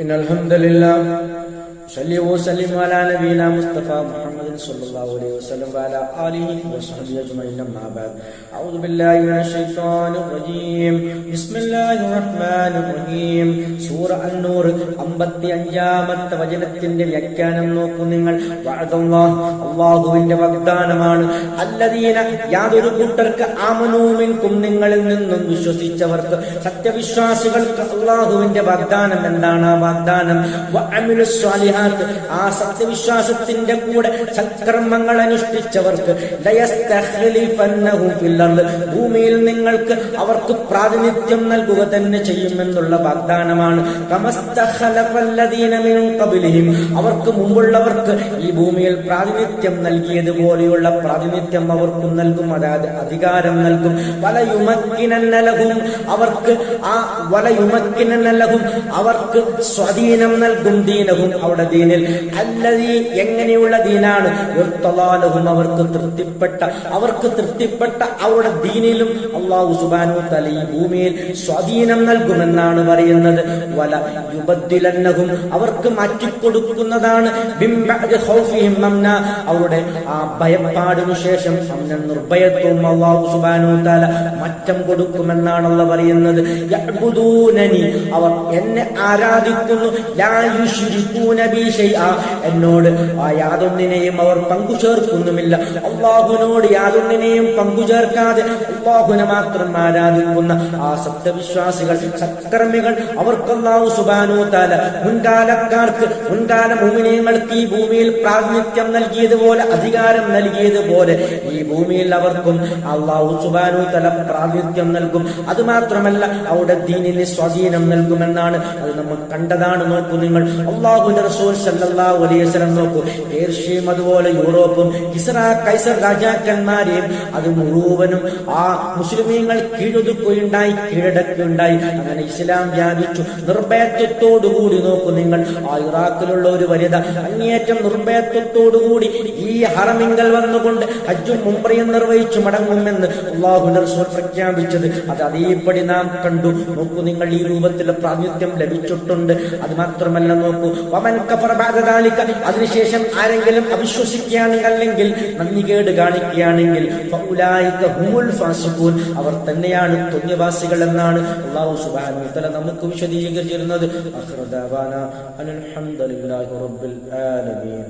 إن الحمد لله صلي وسلم على نبينا مصطفى محمد صلى الله عليه وسلم وعلى آله وصحبه أجمعين أما بعد أعوذ بالله من الشيطان الرجيم بسم الله الرحمن الرحيم സൂറ അന്നൂർ അമ്പത്തി അഞ്ചാമത്തെ വചനത്തിന്റെ വ്യാഖ്യാനം നോക്കൂ നിങ്ങൾ വഅദല്ലാഹ് അള്ളാഹുവിന്റെ വാഗ്ദാനമാണ് അല്ലദീന യാതൊരു കൂട്ടർക്ക് ആമനൂമിൻകും നിങ്ങളിൽ നിന്നും വിശ്വസിച്ചവർക്ക് സത്യവിശ്വാസികൾക്ക് അള്ളാഹുവിന്റെ വാഗ്ദാനം എന്താണ് ആ വാഗ്ദാനം വഅമിലുസ് സ്വാലിഹാത്ത് ആ സത്യവിശ്വാസത്തിന്റെ കൂടെ സത്കർമ്മങ്ങൾ അനുഷ്ഠിച്ചവർക്ക് ഭൂമിയിൽ നിങ്ങൾക്ക് അവർക്ക് പ്രാതിനിധ്യം നൽകുക തന്നെ ചെയ്യുമെന്നുള്ള വാഗ്ദാനമാണ്. അവർക്ക് മുമ്പുള്ളവർക്ക് ഈ ഭൂമിയിൽ പ്രാതിനിധ്യം നൽകിയതുപോലെയുള്ള പ്രാതിനിധ്യം അവർക്കും നൽകും അതായത് അധികാരം നൽകും. വലയുമക്കിനന്നലഹും അവർക്ക് ആ വലയുമക്കിനന്നലഹും അവർക്ക് സ്വാധീനം നൽകും ദീനവും അവിടെ ദീനിൽ. അല്ലതീ എങ്ങനെയുള്ള ദീനാണ്? അവർക്ക് തൃപ്തിപ്പെട്ട അവർക്ക് തൃപ്തിപ്പെട്ട അവരുടെ ദീനിലും അള്ളാഹു സുബാനു തല ഈ ഭൂമിയിൽ സ്വാധീനം നൽകുമെന്നാണ് പറയുന്നത്. വല യുബദ്ദിലന്നഹും അവർക്ക് മാറ്റിക്കൊടുക്കുന്നതാണ്. അവരുടെ ആ ഭയപ്പാടിനു ശേഷം നിർഭയത്വം താല മാറ്റം കൊടുക്കുമെന്നാണ് പറയുന്നത്. അവർ എന്നെ ആരാധിക്കുന്നു. എന്നോട് ആ യാതൊന്നിനെയും അവർ പങ്കു ചേർക്കുന്നുമില്ല അള്ളാഹുനോട് യാതൊന്നിനെയും പങ്കു ചേർക്കാതെ അള്ളാഹുനെ മാത്രം ആരാധിക്കുന്ന ആ സത്യവിശ്വാസികൾ സത്കർമ്മികൾ അവർക്ക് അള്ളാഹു സുബാനു താല മുൻകാലക്കാർക്ക് മുൻകാല മുമിനിയങ്ങൾക്ക് ഈ ഭൂമിയിൽ പ്രാതിനിധ്യം നൽകിയതുപോലെ അധികാരം നൽകിയതുപോലെ ഈ ഭൂമിയിൽ അവർക്കും അള്ളാഹു സുബാനു തല പ്രാതിനിധ്യം നൽകും. അത് മാത്രമല്ല അവിടെ ദീനിന് സ്വാധീനം നൽകുമെന്നാണ് അത് നമ്മൾ കണ്ടതാണ്. നോക്കൂ നിങ്ങൾ അള്ളാഹുന്റെ റസൂൽ സല്ലല്ലാഹു അലൈഹി വസല്ലം നോക്കൂ. ഏർഷ്യയും അതുപോലെ യൂറോപ്പും ഇസ്ര കൈസർ രാജാക്കന്മാരെയും അത് മുഴുവനും ആ മുസ്ലിമീങ്ങൾ കീഴൊതുക്കുകയുണ്ടായി കീഴടക്കുകയുണ്ടായി. അങ്ങനെ ഇസ്ലാം വ്യാപിച്ചു. നിർഭയത്വത്തോടുകൂടി നോക്കൂ നിങ്ങൾ. ആ ഇറാഖിലുള്ള ഒരു വനിത അങ്ങേറ്റം നിർഭയത്വത്തോടുകൂടി ഈ ഹറമിങ്കൽ വന്നുകൊണ്ട് ഹജ്ജും മുംബ്രയും നിർവഹിച്ചു മടങ്ങുമെന്ന് അള്ളാഹു റസൂൽ പ്രഖ്യാപിച്ചത്. അത് അതേപടി നാം കണ്ടു. നോക്കൂ നിങ്ങൾ ഈ രൂപത്തിൽ പ്രാതിനിധ്യം ലഭിച്ചിട്ടുണ്ട്. അത് മാത്രമല്ല നോക്കൂ. വമൻ കഫർ അതിനുശേഷം ആരെങ്കിലും അവിശ്വസിക്കുകയാണെങ്കിൽ അല്ലെങ്കിൽ നന്ദികേട് കാണിക്കുകയാണെങ്കിൽ ഹുമുൽ അവർ തന്നെയാണ് തുണ്യവാസികൾ എന്നാണ് അള്ളാഹു സുബാൻ നമുക്ക് വിശദീകരിച്ചിരുന്നത് ആലമീൻ.